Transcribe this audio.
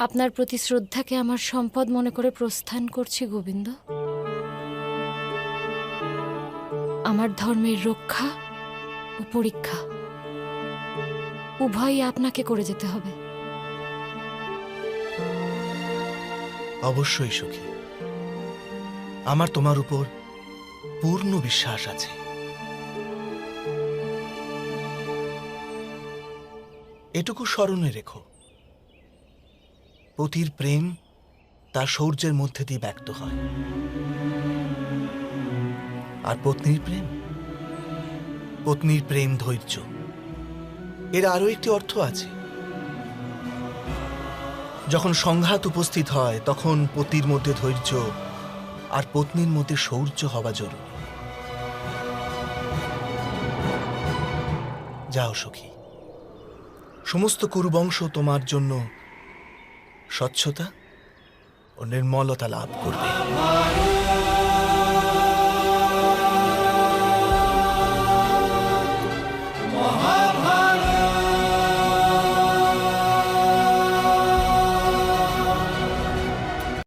আপনার প্রতি শ্রদ্ধাকে আমার সম্পদ মনে করে প্রস্থান করছি, গোবিন্দ। আমার ধর্মের রক্ষা ও পরীক্ষা উভয়ই আপনাকে করে যেতে হবে। অবশ্যই, সুখী। আমার তোমার উপর পূর্ণ বিশ্বাস আছে। এটুকু স্মরণে রেখো। পতির প্রেম তার শৌর্যের মধ্যে দিয়ে ব্যক্ত হয়। আর পত্নীর প্রেম? পত্নীর প্রেম ধৈর্য। এর আরও একটি অর্থ আছে। যখন সংঘাত উপস্থিত হয়, তখন পতির মধ্যে ধৈর্য আর পত্নীর মধ্যে শৌর্য হওয়া জরুরি। যাও সখী, সমস্ত কুরুবংশ তোমার জন্য স্বচ্ছতা ও নির্মলতা লাভ করবে।